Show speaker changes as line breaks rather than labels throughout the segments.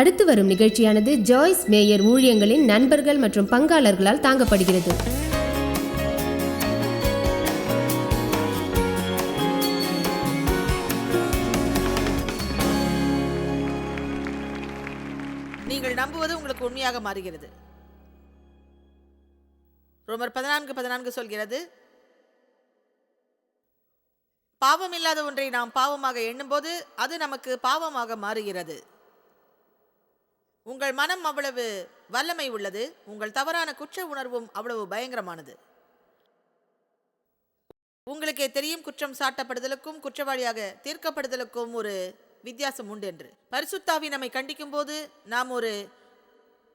அடுத்து வரும் நிகழ்ச்சியானது ஜாய்ஸ் மேயர் ஊழியங்களின் நண்பர்கள் மற்றும் பங்காளர்களால் தாங்கப்படுகிறது.
நீங்கள் நம்புவது உங்களுக்கு உண்மையாக மாறுகிறது. ரோமர் பதினான்கு பதினான்கு சொல்கிறது பாவம் இல்லாத ஒன்றை நாம் பாவமாக எண்ணும்போது அது நமக்கு பாவமாக மாறுகிறது. உங்கள் மனம் அவ்வளவு வல்லமை உள்ளது உங்கள் தவறான குற்ற உணர்வும் அவ்வளவு பயங்கரமானது. உங்களுக்கே தெரியும் குற்றம் சாட்டப்படுதலுக்கும் குற்றவாளியாக தீர்க்கப்படுதலுக்கும் ஒரு வித்தியாசம் உண்டு என்று. பரிசுத்தாவி நம்மை கண்டிக்கும் போது நாம் ஒரு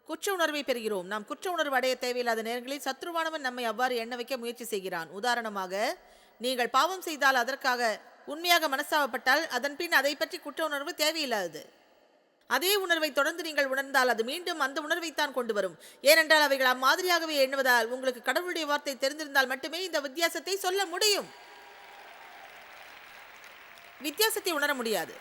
குற்ற உணர்வை பெறுகிறோம். நாம் குற்ற உணர்வு அடைய தேவையில்லாத நேரங்களில் சத்ருவானவன் நம்மை அவ்வாறு எண்ண வைக்க முயற்சி செய்கிறான். உதாரணமாக நீங்கள் பாவம் செய்தால் அதற்காக உண்மையாக மனஸ்தாபப்பட்டால் அதன் பின் அதை பற்றி குற்ற உணர்வு தேவையில்லாதது. அதே உணர்வை தொடர்ந்து நீங்கள் உணர்ந்தால் அது மீண்டும் அந்த உணர்வைத்தான் கொண்டு வரும். ஏனென்றால் அவைகள் அம்மாதிரியாகவே எண்ணுவதால் உங்களுக்கு கடவுளுடைய வார்த்தை தெரிந்திருந்தால் மட்டுமே இந்த வித்தியாசத்தை சொல்ல முடியும். வித்தியாசத்தை உணர முடியாது.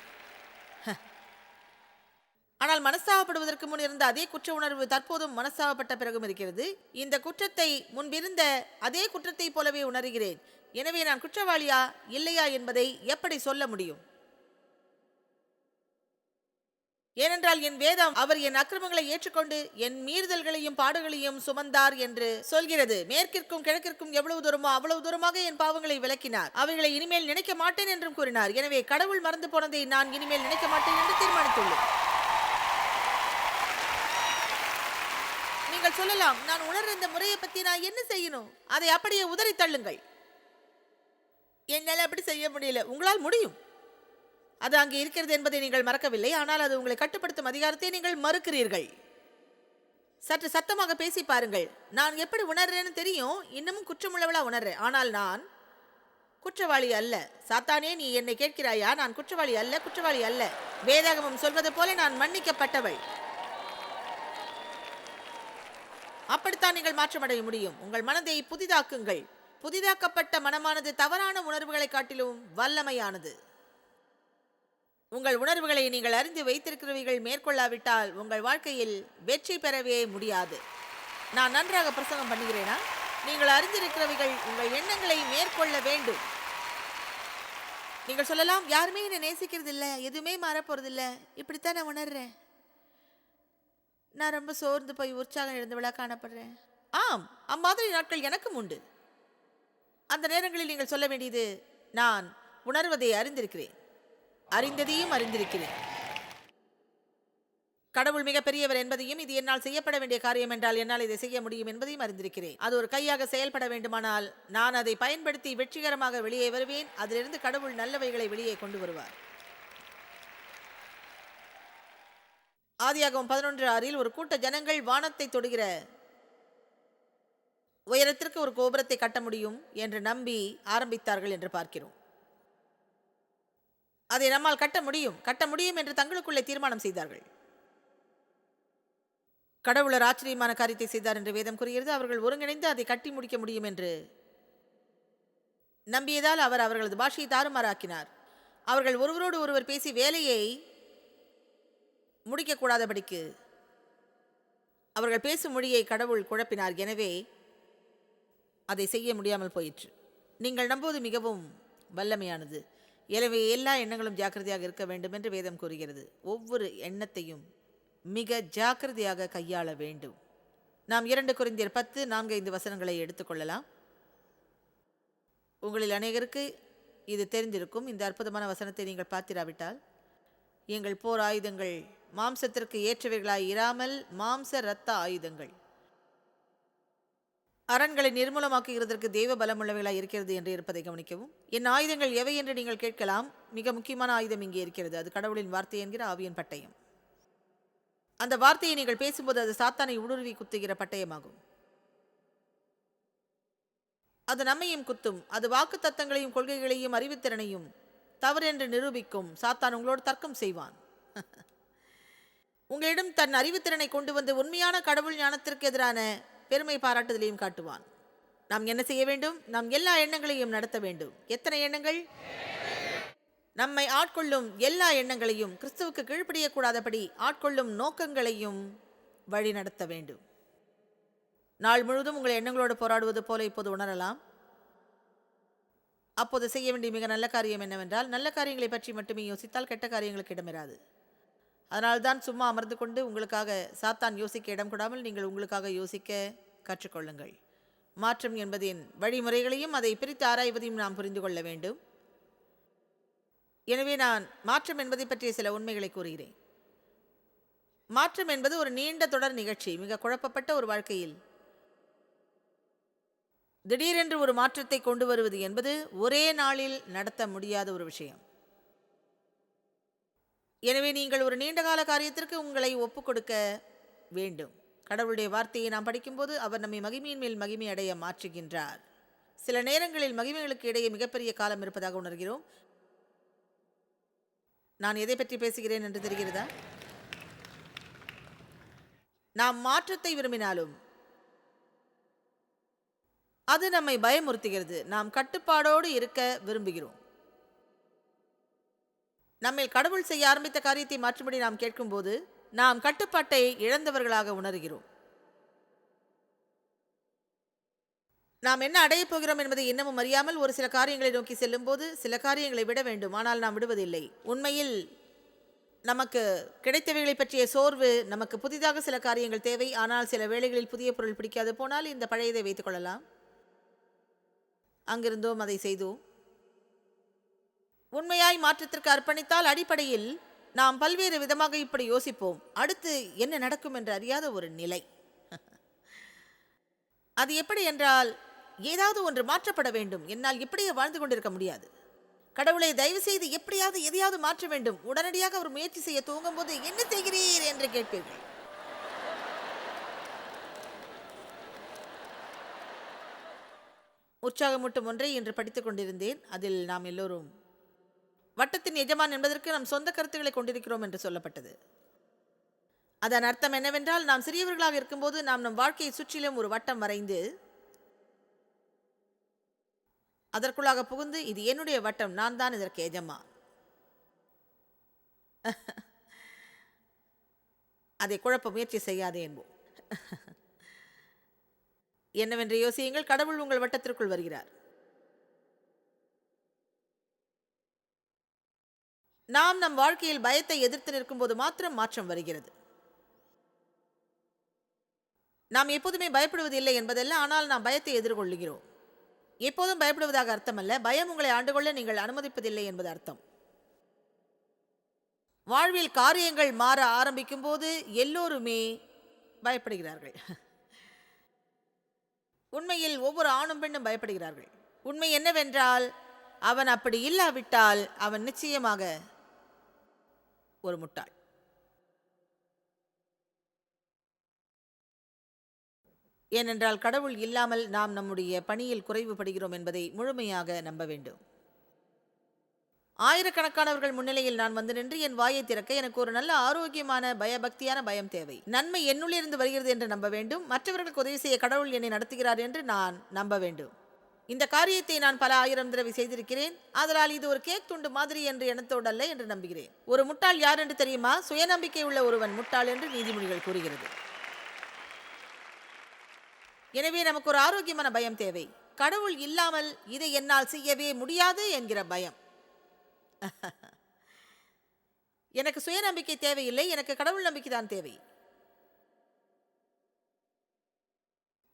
ஆனால் மனஸ்தாபப்படுவதற்கு முன் இருந்த அதே குற்ற உணர்வு தற்போதும் மனஸ்தாபப்பட்ட பிறகும் இருக்கிறது. இந்த குற்றத்தை முன்பிருந்த அதே குற்றத்தைப் போலவே உணர்கிறேன். எனவே நான் குற்றவாளியா இல்லையா என்பதை எப்படி சொல்ல முடியும்? ஏனென்றால் என் வேதம் அவர் என் அக்கிரமங்களை ஏற்றுக்கொண்டு என் மீறுதல்களையும் பாடுகளையும் சுமந்தார் என்று சொல்கிறது. மேற்கிற்கும் கிழக்கிற்கும் எவ்வளவு தூரமோ அவ்வளவு தூரமாக என் பாவங்களை விளக்கினார். அவைகளை இனிமேல் நினைக்க மாட்டேன் என்றும் கூறினார். எனவே கடவுள் மறந்து போனதை நான் இனிமேல் நினைக்க மாட்டேன் என்று தீர்மானித்துள்ளேன். நீங்கள் சொல்லலாம் நான் உணர்ற இந்த முறையை பத்தி நான் என்ன செய்யணும்? அதை அப்படியே உதறி தள்ளுங்கள். என்னால் அப்படி செய்ய முடியல. உங்களால் முடியும். அது அங்கே இருக்கிறது என்பதை நீங்கள் மறக்கவில்லை. ஆனால் அது உங்களை கட்டுப்படுத்தும் அதிகாரத்தை நீங்கள் மறுக்கிறீர்கள். சற்று சத்தமாக பேசி பாருங்கள். நான் எப்படி உணர்றேன்னு தெரியும். இன்னமும் குற்றமுள்ளவளா உணர்றேன். ஆனால் நான் குற்றவாளி அல்ல. சாத்தானே நீ என்னை கேட்கிறாயா? நான் குற்றவாளி அல்ல குற்றவாளி அல்ல. வேதாகமம் சொல்வது போல நான் மன்னிக்கப்பட்டவள். அப்படித்தான் நீங்கள் மாற்றமடைய முடியும். உங்கள் மனதை புதிதாக்குங்கள். புதிதாக்கப்பட்ட மனமானது தவறான உணர்வுகளை காட்டிலும் வல்லமையானது. உங்கள் உணர்வுகளை நீங்கள் அறிந்து வைத்திருக்கிறவைகள் மேற்கொள்ளாவிட்டால் உங்கள் வாழ்க்கையில் வெற்றி பெறவே முடியாது. நான் நன்றாக பிரசங்கம் பண்ணுகிறேனா? நீங்கள் அறிந்திருக்கிறவைகள் உங்கள் எண்ணங்களை மேற்கொள்ள வேண்டும். நீங்கள் சொல்லலாம் யாருமே என்னை நேசிக்கிறது இல்லை எதுவுமே மாறப்போறது இல்ல இப்படித்தான் நான் உணர்றேன். நான் ரொம்ப சோர்ந்து போய் உற்சாகம் இழந்தவளாக காணப்படுறேன். ஆம் அம்மாதிரி நாட்கள் எனக்கும் உண்டு. அந்த நேரங்களில் நீங்கள் சொல்ல வேண்டியது நான் உணர்வதை அறிந்திருக்கிறேன். அறிந்ததையும் அறிந்திருக்கிறேன். கடவுள் மிகப்பெரியவர் என்பதையும் இது என்னால் செய்யப்பட வேண்டிய காரியம் என்றால் என்னால் இதை செய்ய முடியும் என்பதையும் அறிந்திருக்கிறேன். அது ஒரு கையாக செயல்பட வேண்டுமானால் நான் அதை பயன்படுத்தி வெற்றிகரமாக வெளியே வருவேன். அதிலிருந்து கடவுள் நல்லவைகளை வெளியே கொண்டு வருவார். ஆதியாகவும் பதினொன்று ஆறில் ஒரு கூட்ட ஜனங்கள் வானத்தை தொடுகிற உயரத்திற்கு ஒரு கோபுரத்தை கட்ட முடியும் என்று நம்பி ஆரம்பித்தார்கள் என்று பார்க்கிறோம். அதை நம்மால் கட்ட முடியும். கட்ட முடியும் என்று தங்களுக்குள்ளே தீர்மானம் செய்தார்கள். கடவுளர் ஆச்சரியமான காரியத்தை செய்தார் என்று வேதம் கூறுகிறது. அவர்கள் ஒருங்கிணைந்து அதை கட்டி முடிக்க முடியும் என்று நம்பியதால் அவர் அவர்களது பாஷையை தாறுமாறாக்கினார். அவர்கள் ஒருவரோடு ஒருவர் பேசி வேலையை முடிக்கக்கூடாதபடிக்கு அவர்கள் பேசும் மொழியை கடவுள் குழப்பினார். எனவே அதை செய்ய முடியாமல் போயிற்று. நீங்கள் நம்புவது மிகவும் வல்லமையானது. எனவே எல்லா எண்ணங்களும் ஜாக்கிரதையாக இருக்க வேண்டும் என்று வேதம் கூறுகிறது. ஒவ்வொரு எண்ணத்தையும் மிக ஜாக்கிரதையாக கையாள வேண்டும். நாம் இரண்டு குறைந்தியர் பத்து நான்கு ஐந்து வசனங்களை எடுத்துக்கொள்ளலாம் உங்களில் அநேகருக்கு இது தெரிந்திருக்கும். இந்த அற்புதமான வசனத்தை நீங்கள் பார்த்திராவிட்டால் எங்கள் போர் ஆயுதங்கள் மாம்சத்திற்கு ஏற்றவைகளாய் இராமல் மாம்ச இரத்த ஆயுதங்கள். அரண்களை நிர்மூலமாக்குகிறதற்கு தெய்வ பலமுள்ளவைகளாக இருக்கிறது என்று இருப்பதை கவனிக்கவும். என் ஆயுதங்கள் எவை என்று நீங்கள் கேட்கலாம். மிக முக்கியமான ஆயுதம் இங்கே இருக்கிறது. அது கடவுளின் வார்த்தை என்கிற ஆவியின் பட்டயம். அந்த வார்த்தையை நீங்கள் பேசும்போது அது சாத்தானை ஊடுருவி குத்துகிற பட்டயமாகும். அது நம்மையும் குத்தும். அது வாக்கு தத்தங்களையும் கொள்கைகளையும் அறிவுத்திறனையும் தவறென்று நிரூபிக்கும். சாத்தான் உங்களோடு தர்க்கம் செய்வான். உங்களிடம் தன் அறிவுத்திறனை கொண்டு வந்து உண்மையான கடவுள் ஞானத்திற்கு எதிரான பெருமை பாராட்டுதலையும் காட்டுவான். நாம் என்ன செய்ய வேண்டும்? நாம் எல்லா எண்ணங்களையும் நடத்த வேண்டும். எத்தனை எண்ணங்கள்? நம்மை ஆட்கொள்ளும் எல்லா எண்ணங்களையும் கிறிஸ்துவுக்கு கீழ்ப்படியக்கூடாதபடி ஆட்கொள்ளும் நோக்கங்களையும் வழிநடத்த வேண்டும். நாள் முழுவதும் உங்கள் எண்ணங்களோடு போராடுவது போல இப்போது உணரலாம். அப்போது செய்ய வேண்டிய மிக நல்ல காரியம் என்னவென்றால் நல்ல காரியங்களை பற்றி மட்டுமே யோசித்தால் கெட்ட காரியங்களுக்கு இடமிராது. அதனால்தான் சும்மா அமர்ந்து கொண்டு உங்களுக்காக சாத்தான் யோசிக்க இடம் கொடாமல் நீங்கள் உங்களுக்காக யோசிக்க கற்றுக்கொள்ளுங்கள். மாற்றம் என்பதின் வழிமுறைகளையும் அதை பிரித்து ஆராய்வதையும் நாம் புரிந்து கொள்ள வேண்டும். எனவே நான் மாற்றம் என்பதை பற்றிய சில உண்மைகளை கூறுகிறேன். மாற்றம் என்பது ஒரு நீண்ட தொடர் நிகழ்ச்சி மிக குழப்பப்பட்ட ஒரு வாழ்க்கையில். திடீரென்று ஒரு மாற்றத்தை கொண்டு வருவது என்பது ஒரே நாளில் நடத்த முடியாத ஒரு விஷயம். எனவே நீங்கள் ஒரு நீண்டகால காரியத்திற்கு உங்களை ஒப்புக்கொடுக்க வேண்டும். கடவுளுடைய வார்த்தையை நாம் படிக்கும்போது அவர் நம்மை மகிமையின் மேல் மகிமை அடைய மாற்றுகின்றார். சில நேரங்களில் மகிமைகளுக்கு இடையே மிகப்பெரிய காலம் இருப்பதாக உணர்கிறோம். நான் எதை பற்றி பேசுகிறேன் என்று தெரிகிறதா? நாம் மாற்றத்தை விரும்பினாலும் அது நம்மை பயமுறுத்துகிறது. நாம் கட்டுப்பாடோடு இருக்க விரும்புகிறோம். நம்மில் கடவுள் செய்ய ஆரம்பித்த காரியத்தை மாற்றும்படி நாம் கேட்கும்போது நாம் கட்டுப்பாட்டை இழந்தவர்களாக உணர்கிறோம். நாம் என்ன அடையப் போகிறோம் என்பதை இன்னமும் அறியாமல் ஒரு சில காரியங்களை நோக்கி செல்லும்போது சில காரியங்களை விட வேண்டும். ஆனால் நாம் விடுவதில்லை. உண்மையில் நமக்கு கிடைத்தவைகளை பற்றிய சோர்வு நமக்கு புதிதாக சில காரியங்கள் தேவை. ஆனால் சில வேளைகளில் புதிய பொருள் பிடிக்காது போனால் இந்த பழையதை வைத்துக் கொள்ளலாம். அங்கிருந்தோம் அதை செய்தோம். உண்மையாய் மாற்றத்திற்கு அர்ப்பணித்தால் அடிப்படையில் நாம் பல்வேறு விதமாக இப்படி யோசிப்போம். அடுத்து என்ன நடக்கும் என்று அறியாத ஒரு நிலை. அது எப்படி என்றால் ஏதாவது ஒன்று மாற்றப்பட வேண்டும். என்னால் இப்படியே வாழ்ந்து கொண்டிருக்க முடியாது. கடவுளை தயவு செய்து எப்படியாவது எதையாவது மாற்ற வேண்டும். உடனடியாக அவர் முயற்சி செய்ய துவங்கும் போது என்ன செய்கிறீர் என்று கேட்பீர்கள். உற்சாகமூட்டும் ஒன்றை இன்று படித்துக் கொண்டிருந்தேன். அதில் நாம் எல்லோரும் வட்டத்தின் எஜமான் என்பதற்கு நம் சொந்த கருத்துக்களை கொண்டிருக்கிறோம் என்று சொல்லப்பட்டது. அதன் அர்த்தம் என்னவென்றால் நாம் சிறியவர்களாக இருக்கும்போது நாம் நம் வாழ்க்கையை சுற்றிலும் ஒரு வட்டம் வரைந்து அதற்குள்ளாக புகுந்து இது என்னுடைய வட்டம் நான் தான் இதற்கு எஜமா அதை குழப்ப முயற்சி செய்யாதே என்போம். என்னவென்று யோசியுங்கள் கடவுள் உங்கள் வட்டத்திற்குள் வருகிறார். நாம் நம் வாழ்க்கையில் பயத்தை எதிர்த்து நிற்கும்போது மாத்திரம் மாற்றம் வருகிறது. நாம் எப்போதுமே பயப்படுவதில்லை என்பதல்ல ஆனால் நாம் பயத்தை எதிர்கொள்ளுகிறோம். எப்போதும் பயப்படுவதாக அர்த்தமல்ல பயம் உங்களை ஆண்டுகொள்ள நீங்கள் அனுமதிப்பதில்லை என்பது அர்த்தம். வாழ்வில் காரியங்கள் மாற ஆரம்பிக்கும் போது எல்லோருமே பயப்படுகிறார்கள். உண்மையில் ஒவ்வொரு ஆணும் பெண்ணும் பயப்படுகிறார்கள். உண்மை என்னவென்றால் அவன் அப்படி இல்லாவிட்டால் அவன் நிச்சயமாக ஒரு முட்டாள். ஏனென்றால் கடவுள் இல்லாமல் நாம் நம்முடைய பணியில் குறைவுபடுகிறோம் என்பதை முழுமையாக நம்ப வேண்டும். ஆயிரக்கணக்கானவர்கள் முன்னிலையில் நான் வந்து நின்று என் வாயை திறக்க எனக்கு ஒரு நல்ல ஆரோக்கியமான பயபக்தியான பயம் தேவை. நன்மை என்னுள்ளிருந்து வருகிறது என்று நம்ப வேண்டும். மற்றவர்களுக்கு உதவி செய்ய கடவுள் என்னை நடத்துகிறார் என்று நான் நம்ப வேண்டும். இந்த காரியத்தை நான் பல ஆயிரம் தடவை செய்திருக்கிறேன். அதனால் இது ஒரு கேக் துண்டு மாதிரி என்று எண்ணத்தோடு அல்ல என்று நம்புகிறேன். ஒரு முட்டாள் யார் என்று தெரியுமா? சுயநம்பிக்கை உள்ள ஒருவன் முட்டாள் என்று நீதிமொழிகள் கூறுகிறது. எனவே நமக்கு ஒரு ஆரோக்கியமான பயம் தேவை. கடவுள் இல்லாமல் இதை என்னால் செய்யவே முடியாது என்கிற பயம். எனக்கு சுயநம்பிக்கை தேவையில்லை. எனக்கு கடவுள் நம்பிக்கை தான் தேவை.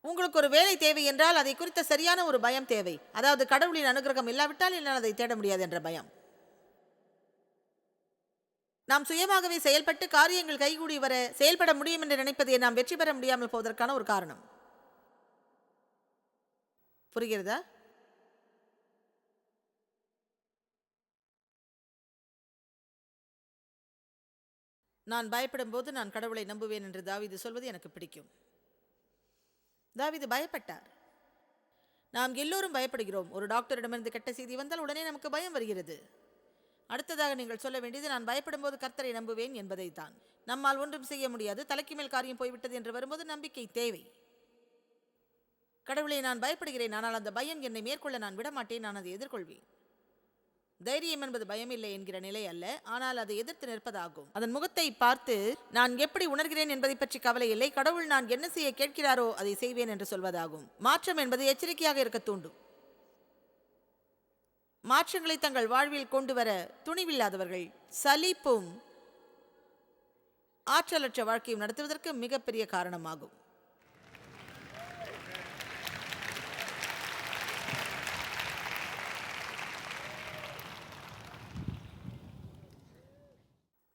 உங்களுக்கு ஒரு வேலை தேவை என்றால் அதை குறித்த சரியான ஒரு பயம் தேவை. அதாவது கடவுளின் அனுகிரகம் இல்லாவிட்டால் என்னால் அதை தேட முடியாது என்ற பயம். நாம் சுயமாகவே செயல்பட்டு காரியங்கள் கைகூடி வர செயல்பட முடியும் என்று நினைப்பதை நாம் வெற்றி பெற முடியாமல் போவதற்கான ஒரு காரணம். புரிகிறதா? நான் பயப்படும் போது நான் கடவுளை நம்புவேன் என்று தாவிது சொல்வது எனக்கு பிடிக்கும். தாவிது பயப்பட்டார். நாம் எல்லோரும் பயப்படுகிறோம். ஒரு டாக்டரிடமிருந்து கெட்ட செய்தி வந்தால் உடனே நமக்கு பயம் வருகிறது. அடுத்ததாக நீங்கள் சொல்ல வேண்டியது நான் பயப்படும் போது கர்த்தரை நம்புவேன் என்பதை தான் நம்மால் ஒன்றும் செய்ய முடியாது. தலைக்கு மேல் காரியம் போய்விட்டது என்று வரும்போது நம்பிக்கை தேவை. கடவுளை நான் பயப்படுகிறேன். ஆனால் அந்த பயம் என்னை மேற்கொள்ள நான் விடமாட்டேன். நான் அதை எதிர்கொள்வேன். தைரியம் என்பது பயமில்லை என்கிற நிலை அல்ல. ஆனால் அதை எதிர்த்து நிற்பதாகும். அதன் முகத்தை பார்த்து நான் எப்படி உணர்கிறேன் என்பதை பற்றி கவலை இல்லை. கடவுள் நான் என்ன செய்ய கேட்கிறாரோ அதை செய்வேன் என்று சொல்வதாகும். மாற்றம் என்பது எச்சரிக்கையாக இருக்க தூண்டும். மாற்றங்களை தங்கள் வாழ்வில் கொண்டு வர துணிவில்லாதவர்கள் சலிப்பும் ஆற்றலற்ற வாழ்க்கையும் நடத்துவதற்கு மிகப்பெரிய காரணமாகும்.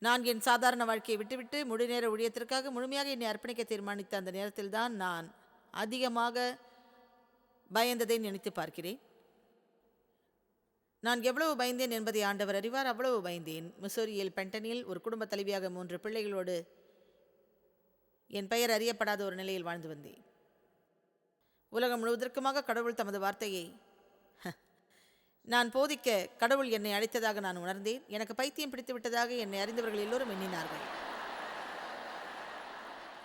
நான் என் சாதாரண வாழ்க்கையை விட்டுவிட்டு முழுநேர ஊழியத்திற்காக முழுமையாக என்னை அர்ப்பணிக்க தீர்மானித்த அந்த நேரத்தில்தான் நான் அதிகமாக பயந்ததை நினைத்து பார்க்கிறேன். நான் எவ்வளவு பயந்தேன் என்பதை ஆண்டவர் அறிவார். அவ்வளவு பயந்தேன். மிசோரியில் பென்டனில் ஒரு குடும்ப தலைவியாக மூன்று பிள்ளைகளோடு என் பெயர் அறியப்படாத ஒரு நிலையில் வாழ்ந்து வந்தேன். உலகம் முழுவதற்குமாக கடவுள் தமது வார்த்தையை நான் போதிக்க கடவுள் என்னை அழைத்ததாக நான் உணர்ந்தேன். எனக்கு பைத்தியம் பிடித்து விட்டதாக என்னை அறிந்தவர்கள் எல்லோரும் எண்ணினார்கள்.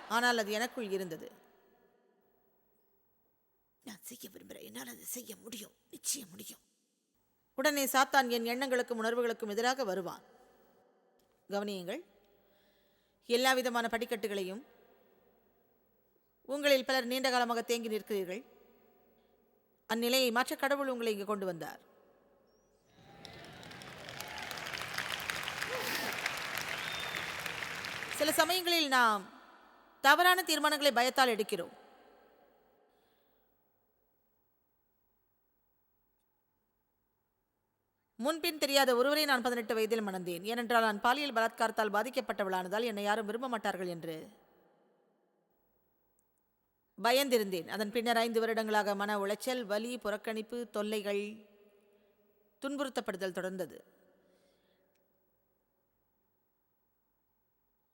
ஆனால் அது எனக்குள் இருந்தது. நான் செய்ய விரும்புகிறேன். என்னால் அதை செய்ய முடியும். நிச்சயம் முடியும். உடனே சாத்தான் என் எண்ணங்களுக்கும் உணர்வுகளுக்கும் எதிராக வருவான். கவனியுங்கள் எல்லா விதமான படிக்கட்டுகளையும் உங்களில் பலர் நீண்ட காலமாக தேங்கி நிற்கிறீர்கள். அந்நிலையை மாற்ற கடவுள் உங்களை இங்கு கொண்டு வந்தார். சில சமயங்களில் நாம் தவறான தீர்மானங்களை பயத்தால் எடுக்கிறோம். முன்பின் தெரியாத ஒருவரை நான் பதினெட்டு வயதில் மணந்தேன். ஏனென்றால் நான் பாலியல் பலாத்காரத்தால் பாதிக்கப்பட்டவளானதால் என்னை யாரும் விரும்ப மாட்டார்கள் என்று பயந்திருந்தேன். அதன் பின்னர் ஐந்து வருடங்களாக மன உளைச்சல் வலி புறக்கணிப்பு தொல்லைகள் துன்புறுத்தப்படுதல் தொடர்ந்தது.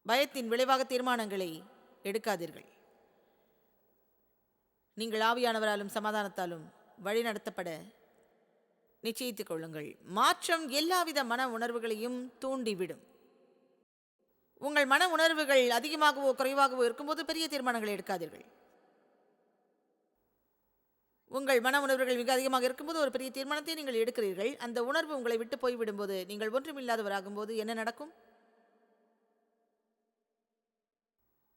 பயத்தின் விளைவாக தீர்மானங்களை எடுக்காதீர்கள். நீங்கள் ஆவியானவராலும் சமாதானத்தாலும் வழிநடத்தப்பட நிச்சயித்துக் கொள்ளுங்கள். மாற்றம் எல்லாவித மன உணர்வுகளையும் தூண்டிவிடும். உங்கள் மன உணர்வுகள் அதிகமாகவோ குறைவாகவோ இருக்கும்போது பெரிய தீர்மானங்களை எடுக்காதீர்கள். உங்கள் மன உணர்வுகள் மிக அதிகமாக இருக்கும்போது ஒரு பெரிய தீர்மானத்தை நீங்கள் எடுக்கிறீர்கள். அந்த உணர்வு உங்களை விட்டு போய்விடும்போது நீங்கள் ஒன்றுமில்லாதவராகும்போது என்ன நடக்கும்?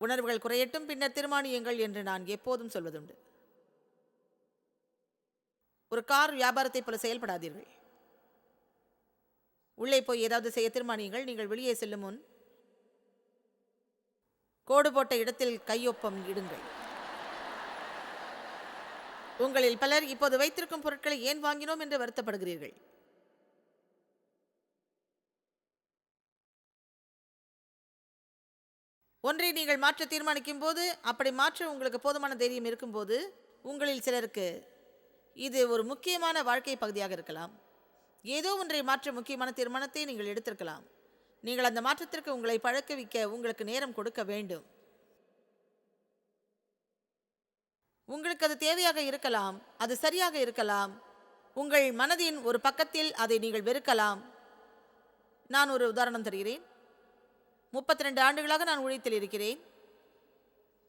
உணர்வுகள் குறையட்டும் பின்னர் தீர்மானியுங்கள் என்று நான் எப்போதும் சொல்வதுண்டு. ஒரு கார் வியாபாரத்தை போல செயல்படாதீர்கள். உள்ளே போய் ஏதாவது செய்ய தீர்மானியுங்கள் நீங்கள் வெளியே செல்லும் முன் கோடு போட்ட இடத்தில் கையொப்பம் இடுங்கள். உங்களில் பலர் இப்போது வைத்திருக்கும் பொருட்களை ஏன் வாங்கினோம் என்று வருத்தப்படுகிறீர்கள்? ஒன்றை நீங்கள் மாற்ற தீர்மானிக்கும் போது அப்படி மாற்ற உங்களுக்கு போதுமான தைரியம் இருக்கும்போது உங்களில் சிலருக்கு இது ஒரு முக்கியமான வாழ்க்கை பகுதியாக இருக்கலாம். ஏதோ ஒன்றை மாற்ற முக்கியமான தீர்மானத்தை நீங்கள் எடுத்திருக்கலாம். நீங்கள் அந்த மாற்றத்திற்கு உங்களை பழக்கவிக்க உங்களுக்கு நேரம் கொடுக்க வேண்டும். உங்களுக்கு அது தேவையாக இருக்கலாம் அது சரியாக இருக்கலாம். உங்கள் மனதின் ஒரு பக்கத்தில் அதை நீங்கள் வெறுக்கலாம். நான் ஒரு உதாரணம் தருகிறேன். முப்பத்தி ரெண்டு ஆண்டுகளாக நான் ஊழியத்தில் இருக்கிறேன்.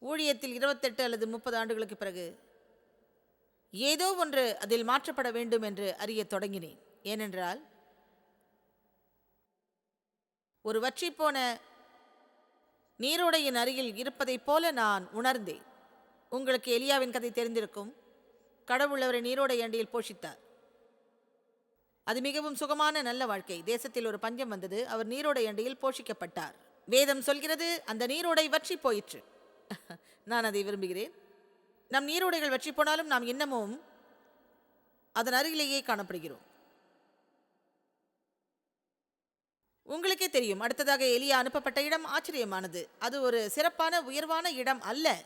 ஊழியத்தில் இருபத்தெட்டு அல்லது முப்பது ஆண்டுகளுக்கு பிறகு ஏதோ ஒன்று அதில் மாற்றப்பட வேண்டும் என்று அறியத் தொடங்கினேன். ஏனென்றால் ஒரு வற்றிப்போன நீரோடையின் அருகில் இருப்பதைப் போல நான் உணர்ந்தேன். உங்களுக்கு எலியாவின் கதை தெரிந்திருக்கும். கடவுள் அவரை நீரோடை அண்டியில் போஷித்தார். அது மிகவும் சுகமான நல்ல வாழ்க்கை. தேசத்தில் ஒரு பஞ்சம் வந்தது. அவர் நீரோடை அண்டியில் போஷிக்கப்பட்டார். வேதம் சொல்கிறது அந்த நீரோடை வற்றி போயிற்று. நான் அதை விரும்புகிறேன். நம் நீரோடைகள் வற்றி போனாலும் நாம் இன்னமும் அதன் அருகிலேயே காணப்படுகிறோம். உங்களுக்கே தெரியும் அடுத்ததாக எலியா அனுப்பப்பட்ட இடம் ஆச்சரியமானது. அது ஒரு சிறப்பான உயர்வான இடம் அல்ல.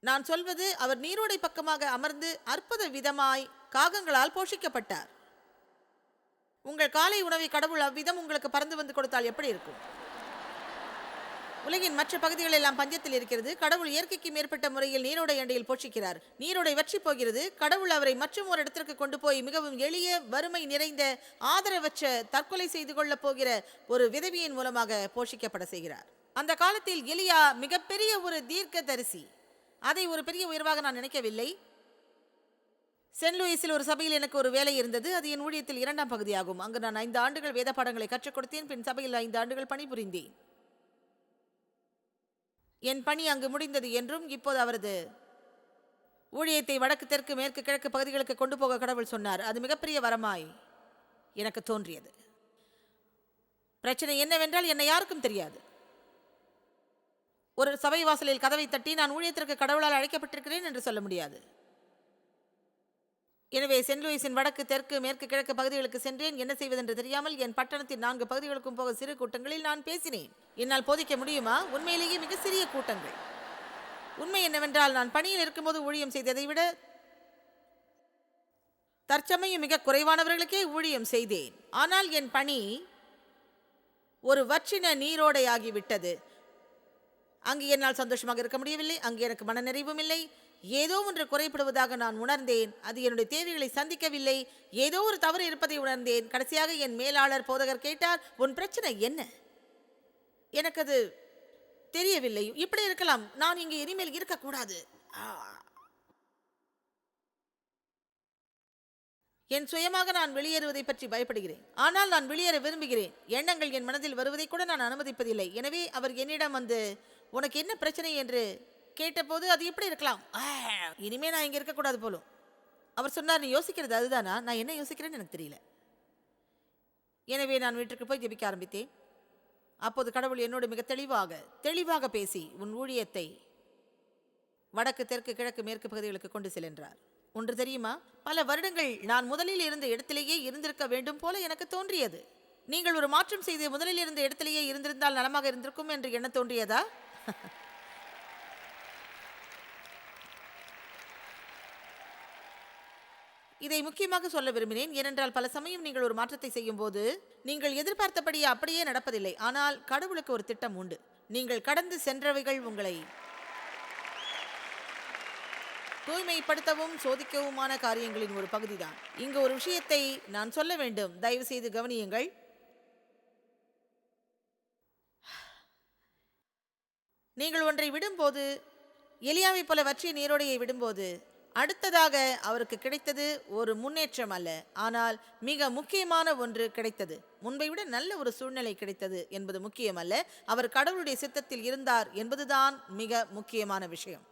நான் சொல்வது அவர் நீரோடை பக்கமாக அமர்ந்து அற்புத விதமாய் காகங்களால் போஷிக்கப்பட்டார். உங்கள் காலை உணவை கடவுள் அவ்விதம் உங்களுக்கு பறந்து வந்து கொடுத்தால் எப்படி இருக்கும்? உலகின் மற்ற பகுதிகள் எல்லாம் பஞ்சத்தில் இருக்கிறது. கடவுள் இயற்கைக்கு மேற்பட்ட முறையில் நீரோடை அண்டையில் போஷிக்கிறார். நீரோடை வற்றி போகிறது. கடவுள் அவரை மற்றும் ஒரு இடத்திற்கு கொண்டு போய் மிகவும் எளிய வறுமை நிறைந்த ஆதரவற்ற தற்கொலை செய்து கொள்ளப் போகிற ஒரு விதவியின் மூலமாக போஷிக்கப்பட செய்கிறார். அந்த காலத்தில் எலியா மிகப்பெரிய ஒரு தீர்க்க தரிசி அதை ஒரு பெரிய உயர்வாக நான் நினைக்கவில்லை. சென்ட் லூயிஸில் ஒரு சபையில் எனக்கு ஒரு வேலை இருந்தது. அது என் ஊழியத்தில் இரண்டாம் பகுதியாகும். அங்கு நான் ஐந்து ஆண்டுகள் வேத பாடங்களை கற்றுக் கொடுத்தேன். பின் சபையில் ஐந்து ஆண்டுகள் பணிபுரிந்தேன். என் பணி அங்கு முடிந்தது என்றும் இப்போது அவரது ஊழியத்தை வடக்கு தெற்கு மேற்கு கிழக்கு பகுதிகளுக்கு கொண்டு போக கடவுள் சொன்னார். அது மிகப்பெரிய வரமாய் எனக்கு தோன்றியது. பிரச்சனை என்னவென்றால் என்னை யாருக்கும் தெரியாது. ஒரு சபை வாசலில் கதவை தட்டி நான் ஊழியத்திற்கு கடவுளால் அழைக்கப்பட்டிருக்கிறேன் என்று சொல்ல முடியாது. எனவே சென்ட் லூயிஸின் வடக்கு தெற்கு மேற்கு கிழக்கு பகுதிகளுக்கு சென்றேன். என்ன செய்வதென்று தெரியாமல் என் பட்டணத்தின் நான்கு பகுதிகளுக்கும் போக சிறு கூட்டங்களில் நான் பேசினேன். என்னால் போதிக்க முடியுமா? உண்மையிலேயே மிக சிறிய கூட்டங்கள். உண்மை என்னவென்றால் நான் பணியில் இருக்கும்போது ஊழியம் செய்ததை விட தற்சமயம் மிக குறைவானவர்களுக்கே ஊழியம் செய்தேன். ஆனால் என் பணி ஒரு வற்றின நீரோடையாகிவிட்டது. அங்கு என்னால் சந்தோஷமாக இருக்க முடியவில்லை. அங்கு எனக்கு மனநிறைவும் இல்லை. ஏதோ ஒன்று குறைப்படுவதாக நான் உணர்ந்தேன். அது என்னுடைய தேவைகளை சந்திக்கவில்லை. ஏதோ ஒரு தவறு இருப்பதை உணர்ந்தேன். கடைசியாக என் மேலாளர் போதகர் கேட்டார் உன் பிரச்சனை என்ன? எனக்கு அது தெரியவில்லை. இப்படி இருக்கலாம். நான் இங்கே இனிமேல் இருக்கக்கூடாது. என் சுயமாக நான் வெளியேறுவதை பற்றி பயப்படுகிறேன். ஆனால் நான் வெளியேற விரும்புகிறேன். எண்ணங்கள் என் மனதில் வருவதை கூட நான் அனுமதிப்பதில்லை. எனவே அவர் என்னிடம் வந்து உனக்கு என்ன பிரச்சனை? என்று கேட்டபோது அது எப்படி இருக்கலாம்? இனிமே நான் இங்கே இருக்கக்கூடாது போலும். அவர் சொன்னார் நீ யோசிக்கிறது அதுதானா? நான் என்ன யோசிக்கிறேன்னு எனக்கு தெரியல. எனவே நான் வீட்டுக்கு போய் ஜெபிக்க ஆரம்பித்தேன். அப்போது கடவுள் என்னோடு மிக தெளிவாக தெளிவாக பேசி உன் ஊழியத்தை வடக்கு தெற்கு கிழக்கு மேற்கு பகுதிகளுக்கு கொண்டு செல்கின்றார். ஒன்று தெரியுமா? பல வருடங்கள் நான் முதலில் இருந்த இடத்திலேயே இருந்திருக்க வேண்டும் போல எனக்கு தோன்றியது. நீங்கள் ஒரு மாற்றம் செய்து முதலில் இருந்த இடத்திலேயே இருந்திருந்தால் நலமாக இருந்திருக்கும் என்று என்ன தோன்றியதா? இதை முக்கியமாக சொல்ல விரும்பினேன். ஏனென்றால் பல சமயம் நீங்கள் ஒரு மாற்றத்தை செய்யும் போது நீங்கள் எதிர்பார்த்தபடியே அப்படியே நடப்பதில்லை. ஆனால் கடவுளுக்கு ஒரு திட்டம் உண்டு. நீங்கள் கடந்து சென்றவைகள் உங்களை தூய்மைப்படுத்தவும் சோதிக்கவுமான காரியங்களின் ஒரு பகுதிதான். இங்கு ஒரு விஷயத்தை நான் சொல்ல வேண்டும். தயவு செய்து கவனியுங்கள். நீங்கள் ஒன்றை விடும்போது எலியாவைப் போல வற்றிய நீரோடையை விடும்போது அடுத்ததாக அவருக்கு கிடைத்தது ஒரு முன்னேற்றம் அல்ல. ஆனால் மிக முக்கியமான ஒன்று கிடைத்தது. முன்பை விட நல்ல ஒரு சூழ்நிலை கிடைத்தது என்பது முக்கியமல்ல அவர் கடவுளுடைய சித்தத்தில் இருந்தார் என்பதுதான் மிக முக்கியமான விஷயம்.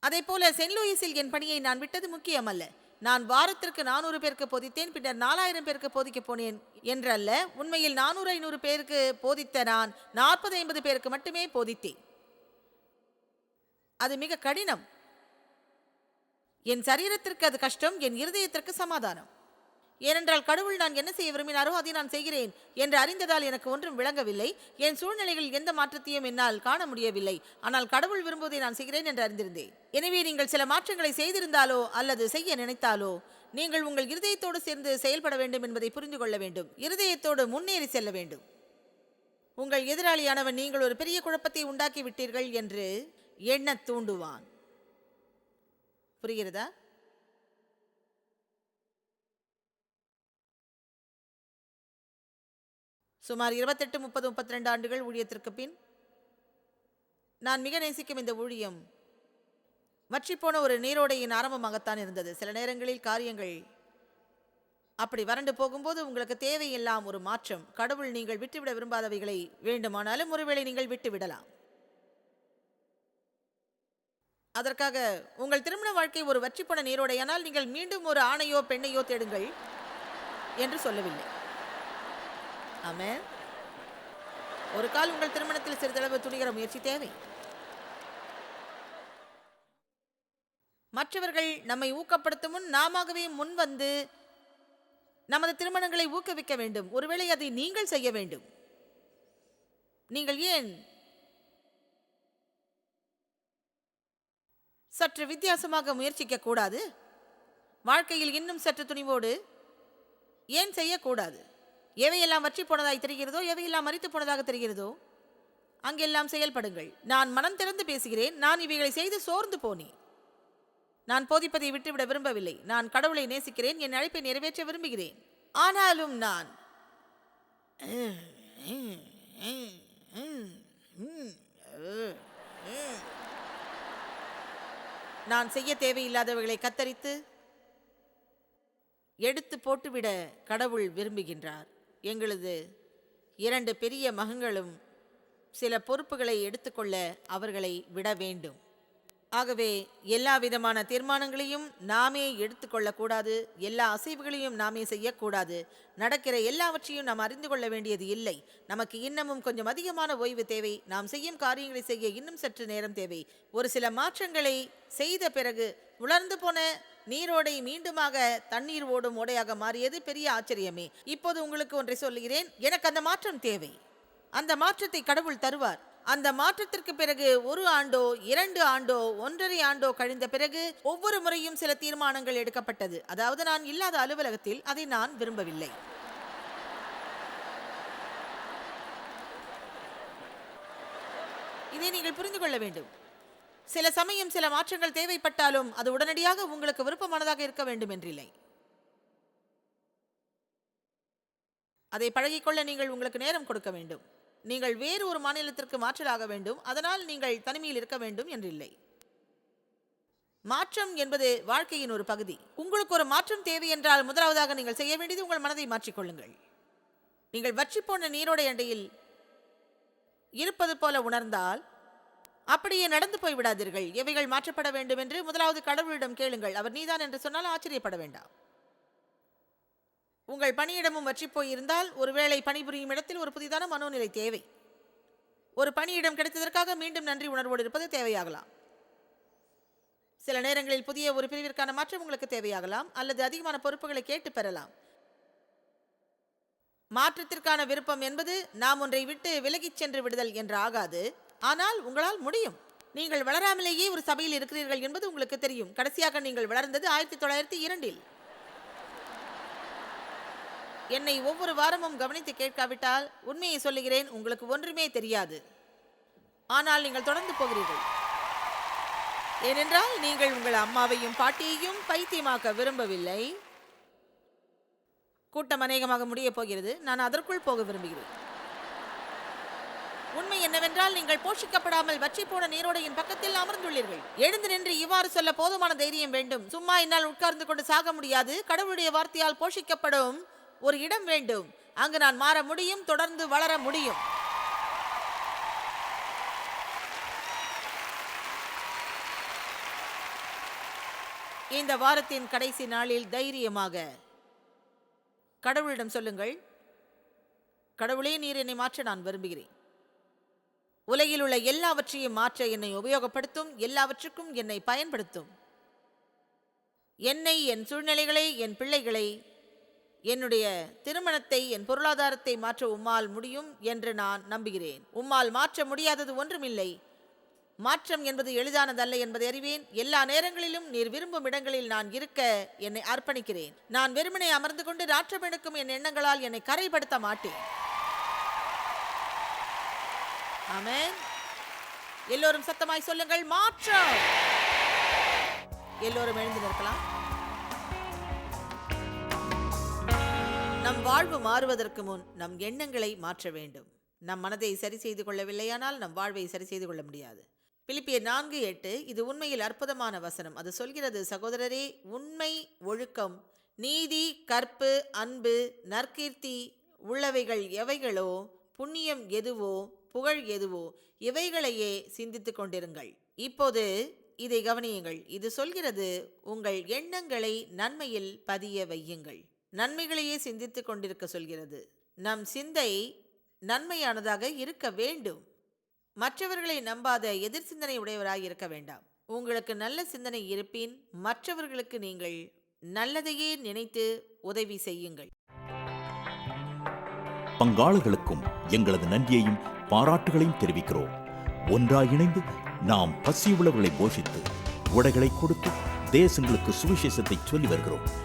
அதே போல சென்ட் லூயிஸில் என் பணியை நான் விட்டது முக்கியமல்ல நான் வாரத்திற்கு நானூறு பேருக்கு போதித்தேன் பின்னர் நாலாயிரம் பேருக்கு போதிக்க போனேன் என்றல்ல. உண்மையில் நானூறு ஐநூறு பேருக்கு போதித்த நான் நாற்பது ஐம்பது பேருக்கு மட்டுமே போதித்தேன். அது மிக கடினம். என் சரீரத்திற்கு அது கஷ்டம் என் இருதயத்திற்கு சமாதானம். ஏனென்றால் கடவுள் நான் என்ன செய்ய விரும்பினாரோ அதை நான் செய்கிறேன் என்று அறிந்ததால் எனக்கு ஒன்றும் விளங்கவில்லை. என் சூழ்நிலைகளில் எந்த மாற்றத்தையும் என்னால் காண முடியவில்லை. ஆனால் கடவுள் விரும்புவதை நான் செய்கிறேன் என்று அறிந்திருந்தேன். எனவே நீங்கள் சில மாற்றங்களை செய்திருந்தாலோ அல்லது செய்ய நினைத்தாலோ நீங்கள் உங்கள் இருதயத்தோடு சேர்ந்து செயல்பட வேண்டும் என்பதை புரிந்து கொள்ள வேண்டும். இருதயத்தோடு முன்னேறி செல்ல வேண்டும். உங்கள் எதிராளியானவன் நீங்கள் ஒரு பெரிய குழப்பத்தை உண்டாக்கி விட்டீர்கள் என்று எண்ணத் தூண்டுவான். புரிகிறதா? சுமார் இருபத்தெட்டு முப்பது முப்பத்தி ரெண்டு ஆண்டுகள் ஊழியத்திற்கு பின் நான் மிக நேசிக்கும் இந்த ஊழியம் வற்றிப்போன ஒரு நீரோடையின் ஆரம்பமாகத்தான் இருந்தது. சில நேரங்களில் காரியங்கள் அப்படி வறண்டு போகும்போது உங்களுக்கு தேவையெல்லாம் ஒரு மாற்றம். கடவுள் நீங்கள் விட்டுவிட விரும்பாதவைகளை வேண்டுமானாலும் ஒருவேளை நீங்கள் விட்டு அதற்காக உங்கள் திருமண வாழ்க்கை ஒரு வற்றிப்போன நீரோடையானால் நீங்கள் மீண்டும் ஒரு ஆணையோ பெண்ணையோ தேடுங்கள் என்று சொல்லவில்லை. ஆமே ஒரு கால் உங்கள் திருமணத்தில் சிறிதளவு துணிகிற முயற்சி தேவை. மற்றவர்கள் நம்மை ஊக்கப்படுத்தும் முன் நாமாகவே முன் வந்து நமது திருமணங்களை ஊக்குவிக்க வேண்டும். ஒருவேளை அதை நீங்கள் செய்ய வேண்டும். நீங்கள் ஏன் சற்று வித்தியாசமாக முயற்சிக்க கூடாது. வாழ்க்கையில் இன்னும் சற்று துணிவோடு ஏன் செய்யக்கூடாது? எவையெல்லாம் வற்றி போனதாய் தெரிகிறதோ எவையெல்லாம் மறித்து போனதாக தெரிகிறதோ அங்கெல்லாம் செயல்படுங்கள். நான் மனம் திறந்து பேசுகிறேன். நான் இவைகளை செய்து சோர்ந்து போனேன். நான் போதிப்பதை விட்டுவிட விரும்பவில்லை. நான் கடவுளை நேசிக்கிறேன். என் அழைப்பை நிறைவேற்ற விரும்புகிறேன். ஆனாலும் நான் நான் செய்ய தேவையில்லாதவைகளை கத்தரித்து எடுத்து போட்டுவிட கடவுள் விரும்புகின்றார். எங்களது இரண்டு பெரிய மகன்களும் சில பொறுப்புகளை எடுத்துக்கொள்ள அவர்களை விட வேண்டும். ஆகவே எல்லா விதமான தீர்மானங்களையும் நாமே எடுத்துக்கொள்ளக்கூடாது எல்லா அசைவுகளையும் நாமே செய்யக்கூடாது. நடக்கிற எல்லாவற்றையும் நாம் அறிந்து கொள்ள வேண்டியது இல்லை. நமக்கு இன்னமும் கொஞ்சம் அதிகமான ஓய்வு தேவை. நாம் செய்யும் காரியங்களை செய்ய இன்னும் சற்று நேரம் தேவை. ஒரு சில மாற்றங்களை செய்த பிறகு உலர்ந்து போன நீரோடை மீண்டுமாக தண்ணீர் ஓடும் ஓடையாக மாறியது பெரிய ஆச்சரியமே. இப்போது உங்களுக்கு ஒன்றை சொல்லுகிறேன். எனக்கு அந்த மாற்றம் தேவை. அந்த மாற்றத்தை கடவுள் தருவார். அந்த மாற்றத்திற்கு பிறகு ஒரு ஆண்டோ இரண்டு ஆண்டோ ஒன்றரை ஆண்டோ கழிந்த பிறகு ஒவ்வொரு முறையும் சில தீர்மானங்கள் எடுக்கப்பட்டது. அதாவது நான் இல்லாத அலுவலகத்தில் அதை நான் விரும்பவில்லை. இதை நீங்கள் புரிந்து கொள்ள வேண்டும். சில சமயம் சில மாற்றங்கள் தேவைப்பட்டாலும் அது உடனடியாக உங்களுக்கு விருப்பமானதாக இருக்க வேண்டும் என்றில்லை. அதை பழகிக்கொள்ள நீங்கள் உங்களுக்கு நேரம் கொடுக்க வேண்டும். நீங்கள் வேறு ஒரு மாநிலத்திற்கு மாற்றலாக வேண்டும். அதனால் நீங்கள் தனிமையில் இருக்க வேண்டும் என்றில்லை. மாற்றம் என்பது வாழ்க்கையின் ஒரு பகுதி. உங்களுக்கு ஒரு மாற்றம் தேவை என்றால் முதலாவதாக நீங்கள் செய்ய வேண்டியது உங்கள் மனதை மாற்றிக்கொள்ளுங்கள் நீங்கள் வற்றி போன நீரோடை அண்டையில் இருப்பது போல உணர்ந்தால் அப்படியே நடந்து போய் விடாதீர்கள். எவைகள் மாற்றப்பட வேண்டும் என்று முதலாவது கடவுளிடம் கேளுங்கள். அவர் நீதான் என்று சொன்னால் ஆச்சரியப்பட வேண்டாம். உங்கள் பணியிடமும் வற்றிப்போயிருந்தால் ஒருவேளை பணிபுரியும் இடத்தில் ஒரு புதிதான மனோநிலை தேவை. ஒரு பணியிடம் கிடைத்ததற்காக மீண்டும் நன்றி உணர்வோடு இருப்பது தேவையாகலாம். சில நேரங்களில் புதிய ஒரு பிரிவிற்கான மாற்றம் உங்களுக்கு தேவையாகலாம் அல்லது அதிகமான பொறுப்புகளை கேட்டு பெறலாம். மாற்றத்திற்கான விருப்பம் என்பது நாம் ஒன்றை விட்டு விலகிச் சென்று விடுதல் என்று ஆகாது. ஆனால் உங்களால் முடியும். நீங்கள் வளராமலேயே ஒரு சபையில் இருக்கிறீர்கள் என்பது உங்களுக்கு தெரியும். கடைசியாக நீங்கள் வளர்ந்தது ஆயிரத்தி தொள்ளாயிரத்தி இரண்டில். என்னை ஒவ்வொரு வாரமும் கவனித்து கேட்காவிட்டால் உண்மையை சொல்லுகிறேன் உங்களுக்கு ஒன்றுமே தெரியாது. ஆனால் நீங்கள் தொடர்ந்து போகிறீர்கள். ஏனென்றால் நீங்கள் உங்கள் அம்மாவையும் பாட்டியையும் பைத்தியமாக்க விரும்பவில்லை. கூட்டம் அநேகமாக முடியப் போகிறது. நான் அதற்குள் போக விரும்புகிறேன். உண்மை என்னவென்றால் நீங்கள் போஷிக்கப்படாமல் வற்றி போன நீரோடையின் பக்கத்தில் அமர்ந்துள்ளீர்கள். எழுந்து நின்று இவ்வாறு சொல்ல போதுமான தைரியம் வேண்டும். சும்மா என்னால் உட்கார்ந்து கொண்டு சாக முடியாது. கடவுளுடைய வார்த்தையால் போஷிக்கப்படும் ஒரு இடம் வேண்டும். அங்கு நான் மாற முடியும் தொடர்ந்து வளர முடியும். இந்த வாரத்தின் கடைசி நாளில் தைரியமாக. கடவுளிடம் சொல்லுங்கள். கடவுளே நீர் என்னை மாற்ற நான் விரும்புகிறேன். உலகில் உள்ள எல்லாவற்றையும் மாற்ற என்னை உபயோகப்படுத்தும் எல்லாவற்றுக்கும் என்னை பயன்படுத்தும். என்னை என் சூழ்நிலைகளை என் பிள்ளைகளை என்னுடைய திருமணத்தை என் பொருளாதாரத்தை மாற்ற உம்மால் முடியும் என்று நான் நம்புகிறேன். உம்மால் மாற்ற முடியாதது ஒன்றுமில்லை. மாற்றம் என்பது எளிதானதல்ல என்பதை அறிவேன். எல்லா நேரங்களிலும் நீர் விரும்பும் இடங்களில் நான் இருக்க என்னை அர்ப்பணிக்கிறேன். நான் வெறுமனை அமர்ந்து கொண்டு ராற்றமெடுக்கும் என் எண்ணங்களால் என்னை கரைப்படுத்த மாட்டேன். ஆமேன். எல்லோரும் சத்தமாய் சொல்லுங்கள் மாற்றம். எல்லோரும் எழுந்து நிற்கலாம். நம் வாழ்வு மாறுவதற்கு முன் நம் எண்ணங்களை மாற்ற வேண்டும். நம் மனதை சரி செய்து கொள்ளவில்லையானால் நம் வாழ்வை சரி செய்து கொள்ள முடியாது. பிலிப்பிய நான்கு எட்டு இது உண்மையில் அற்புதமான வசனம். அது சொல்கிறது சகோதரரே உண்மை ஒழுக்கம் நீதி கற்பு அன்பு நற்கீர்த்தி உள்ளவைகள் எவைகளோ புண்ணியம் எதுவோ புகழ் எதுவோ இவைகளையே சிந்தித்து கொண்டிருங்கள். இப்போது இதை கவனியுங்கள். இது சொல்கிறது உங்கள் எண்ணங்களை நன்மையில் பதிய வையுங்கள். நன்மைகளையே சிந்தித்துக் கொண்டிருக்க சொல்கிறது. நம் சிந்தை நன்மையானதாக இருக்க வேண்டும். மற்றவர்களை நம்பாத எதிர் சிந்தனை உடையவராக இருக்க வேண்டாம். உங்களுக்கு நல்ல சிந்தனை இருப்பின் மற்றவர்களுக்கு நீங்கள் நல்லதையே நினைத்து உதவி செய்யுங்கள்.
பங்காளர்களுக்கும் எங்களது நன்றியையும் பாராட்டுகளையும் தெரிவிக்கிறோம். ஒன்றாக இணைந்து நாம் பசியுள்ளவர்களை போஷித்து உடைகளை கொடுத்து தேசங்களுக்கு சுவிசேஷத்தை சொல்லி வருகிறோம்.